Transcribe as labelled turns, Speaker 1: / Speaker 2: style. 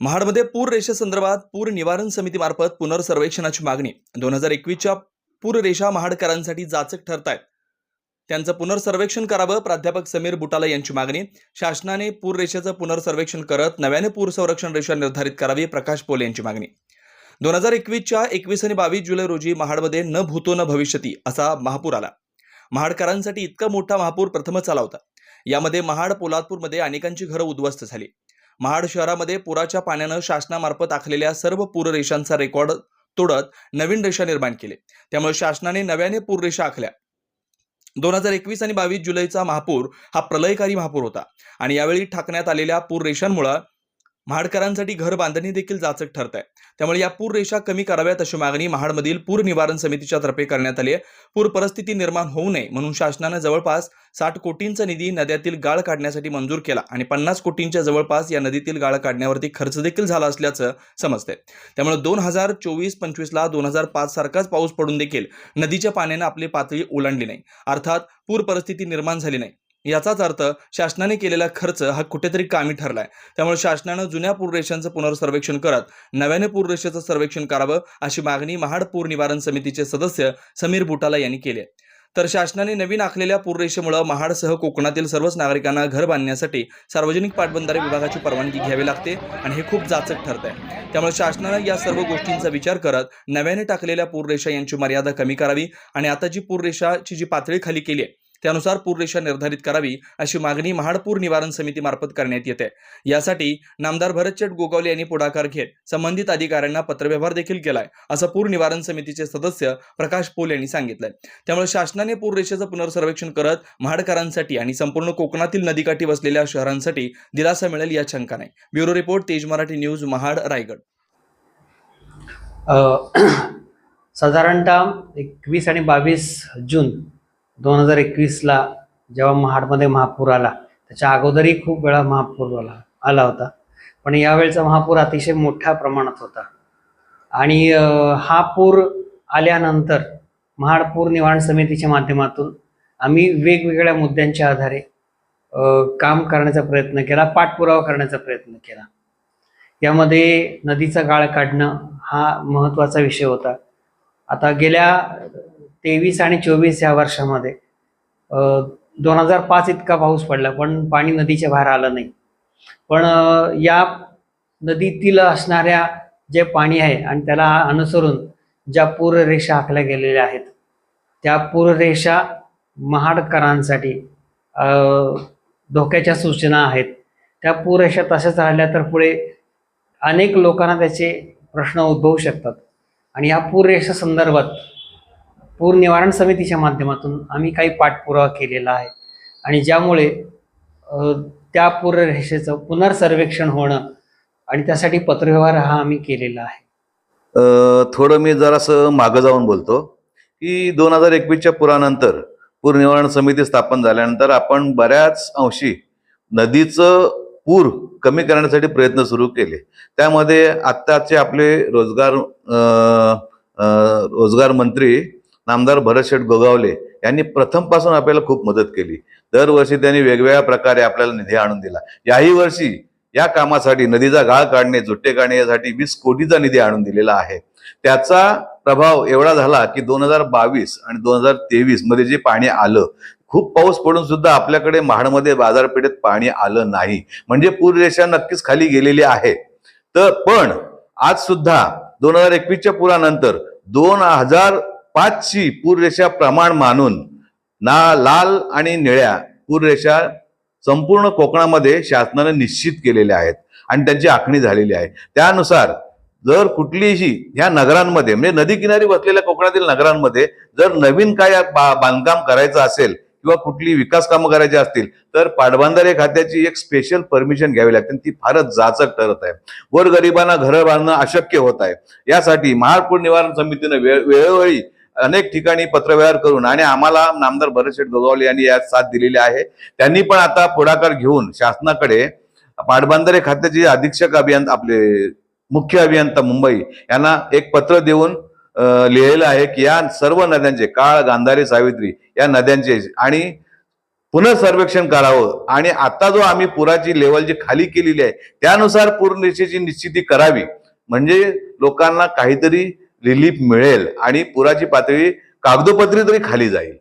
Speaker 1: महाडमध्ये पूर रेषेसंदर्भात पूर निवारण समितीमार्फत पुनर्सर्वेक्षणाची मागणी. दोन हजार एकवीसच्या पूर रेषा महाडकरांसाठी जाचक ठरत आहेत त्यांचं पुनर्सर्वेक्षण करावं प्राध्यापक समीर बुटाला यांची मागणी. शासनाने पूर रेषेचं पुनर्सर्वेक्षण करत नव्याने पूर संरक्षण रेषा निर्धारित करावी प्रकाश पोले यांची मागणी. दोन हजार एकवीसच्या एकवीस आणि बावीस जुलै रोजी महाडमध्ये न भूतो न भविष्यती असा महापूर आला. महाडकरांसाठी इतका मोठा महापूर प्रथमच आला होता. यामध्ये महाड पोलादपूरमध्ये अनेकांची घरं उद्ध्वस्त झाली. महाड शहरामध्ये पुराच्या पाण्यानं शासनामार्फत आखलेल्या सर्व पूररेषांचा रेकॉर्ड तोडत नवीन रेषा निर्माण केले. त्यामुळे शासनाने नव्याने पूररेषा आखल्या. दोन हजार एकवीस आणि बावीस जुलैचा महापूर हा प्रलयकारी महापूर होता. आणि यावेळी ठाकण्यात आलेल्या पूररेषांमुळे महाडकरांसाठी घर बांधणी देखील जाचक ठरत आहे त्यामुळे या पूर रेषा कमी कराव्यात अशी मागणी महाडमधील पूर निवारण समितीच्या तर्फे करण्यात आली आहे. पूर परिस्थिती निर्माण होऊ नये म्हणून शासनानं जवळपास साठ कोटींचा निधी नद्यातील गाळ काढण्यासाठी मंजूर केला आणि पन्नास कोटींच्या जवळपास या नदीतील गाळ काढण्यावरती खर्च देखील झाला असल्याचं समजतंय. त्यामुळे दोन हजार चोवीस पंचवीसला दोन हजार पाच सारखाच पाऊस पडून देखील नदीच्या पाण्यानं आपली पातळी ओलांडली नाही. अर्थात पूर परिस्थिती निर्माण झाली नाही. याचाच अर्थ शासनाने केलेला खर्च हा कुठेतरी कामी ठरलाय. त्यामुळे शासनानं जुन्या पूररेषांचं पुनर्सर्वेक्षण करत नव्याने पूररेषेचं सर्वेक्षण करावं अशी मागणी महाड पूर निवारण समितीचे सदस्य समीर बुटाला यांनी केली आहे. तर शासनाने नवीन आखलेल्या पूररेषेमुळे महाडसह कोकणातील सर्वच नागरिकांना घर बांधण्यासाठी सार्वजनिक पाटबंधारे विभागाची परवानगी घ्यावी लागते आणि हे खूप जाचक ठरत आहे त्यामुळे शासनानं या सर्व गोष्टींचा विचार करत नव्याने टाकलेल्या पूररेषा यांची मर्यादा कमी करावी आणि आता जी पूररेषाची जी पातळी खाली केली आहे त्यानुसार पूररेषा निर्धारित करावी अशी मागणी महाडपूर निवारण समितीमार्फत करण्यात येते. यासाठी नामदार भरतचेट गोगावले यांनी पुढाकार घेत संबंधित अधिकाऱ्यांना पत्रव्यवहार देखील केलाय असं पूर निवारण समितीचे सदस्य प्रकाश पोल यांनी सांगितलंय. त्यामुळे शासनाने पूररेषेचं पुनर्सर्वेक्षण करत महाडकरांसाठी आणि संपूर्ण कोकणातील नदीकाठी वसलेल्या शहरांसाठी दिलासा मिळेल या शंका नाही ब्युरो रिपोर्ट तेज मराठी न्यूज महाड रायगड.
Speaker 2: साधारणतः एकवीस आणि बावीस जून दोन हजार एकवीसला जेव्हा महाडमध्ये महापूर आला त्याच्या अगोदरही खूप वेळा महापूर आला आला होता. पण यावेळचा महापूर अतिशय मोठ्या प्रमाणात होता. आणि हा पूर आल्यानंतर महाडपूर निवारण समितीच्या माध्यमातून आम्ही वेगवेगळ्या मुद्द्यांच्या आधारे काम करण्याचा प्रयत्न केला पाठपुरावा करण्याचा प्रयत्न केला. यामध्ये नदीचा गाळ काढणं हा महत्त्वाचा विषय होता. आता गेल्या तेवीस आणि चोवीस या वर्षामध्ये. दोन हजार पाच इतका पाऊस पडला पण पाणी नदीच्या बाहेर आलं नाही. पण या नदीतील असणाऱ्या जे पाणी आहे आणि त्याला अनुसरून ज्या पूररेषा आखल्या गेलेल्या आहेत त्या पूररेषा महाडकरांसाठी धोक्याच्या सूचना आहेत. त्या पूररेषा तशाच राहिल्या तर पुढे अनेक लोकांना त्याचे प्रश्न उद्भवू शकतात. आणि या पूररेषा संदर्भात पूर निवारण समितीच्या माध्यमातून आम्ही काही पाठपुरावा केलेला आहे. आणि ज्यामुळे त्या पूररेषेचं पुनर्सर्वेक्षण होणं आणि त्यासाठी पत्रव्यवहार हा आम्ही केलेला आहे.
Speaker 3: थोडं मी जरासं मागं जाऊन बोलतो की दोन हजार एकवीसच्या पुरानंतर पूर निवारण समिती स्थापन झाल्यानंतर आपण बऱ्याच अंशी नदीचं पूर कमी करण्यासाठी प्रयत्न सुरू केले. त्यामध्ये आत्ताचे आपले रोजगार आ, आ, रोजगार मंत्री नामदार भरतशेठ गोगावले यांनी प्रथमपासून आपल्याला खूप मदत केली. दरवर्षी त्यांनी वेगवेगळ्या प्रकारे आपल्याला निधी आणून दिला. याही वर्षी या कामासाठी नदीचा गाळ काढणे जुट्टे काढणे यासाठी वीस कोटीचा निधी आणून दिलेला आहे. त्याचा प्रभाव एवढा झाला की दोन हजार बावीस आणि दोन हजार तेवीसमध्ये जे पाणी आलं खूप पाऊस पडून सुद्धा आपल्याकडे महाडमध्ये बाजारपेठेत पाणी आलं नाही. म्हणजे पूररेषा नक्कीच खाली गेलेली आहे. तर पण आज सुद्धा दोन हजार एकवीसच्या पुरानंतर दोन हजार पाचची पूररेषा प्रमाण मानून ना लाल आणि निळ्या पूररेषा संपूर्ण कोकणामध्ये शासनाने निश्चित केलेल्या आहेत आणि त्यांची आखणी झालेली आहे. त्यानुसार जर कुठलीही ह्या नगरांमध्ये म्हणजे नदी किनारी बसलेल्या कोकणातील नगरांमध्ये जर नवीन काय बा- बांधकाम करायचं असेल किंवा कुठली विकास कामं करायची असतील तर पाटबंधारे खात्याची एक स्पेशल परमिशन घ्यावी लागते ती फारच जाचक ठरत आहे. गोरगरिबांना घरं बांधणं अशक्य होत आहे. यासाठी महापूर निवारण समितीने वेळ वेळोवेळी अनेक ठिकाणी पत्रव्यवहार करून आणि आम्हाला नामदार भरतशेठ गोगावले यांनी यात साथ दिलेली आहे. त्यांनी पण आता पुढाकार घेऊन शासनाकडे पाटबंधारे खात्याचे अधीक्षक अभियंता आपले मुख्य अभियंता मुंबई यांना एक पत्र देऊन लिहिलेलं आहे की या सर्व नद्यांचे काळ गांधारी सावित्री या नद्यांचे आणि पुनर्सर्वेक्षण करावं आणि आता जो आम्ही पुराची लेवल जी खाली केलेली आहे त्यानुसार पूररेषेची निश्चिती करावी. म्हणजे लोकांना काहीतरी रिलीफ मिळेल आणि पुराची पातळी कागदोपत्री तरी खाली जाईल.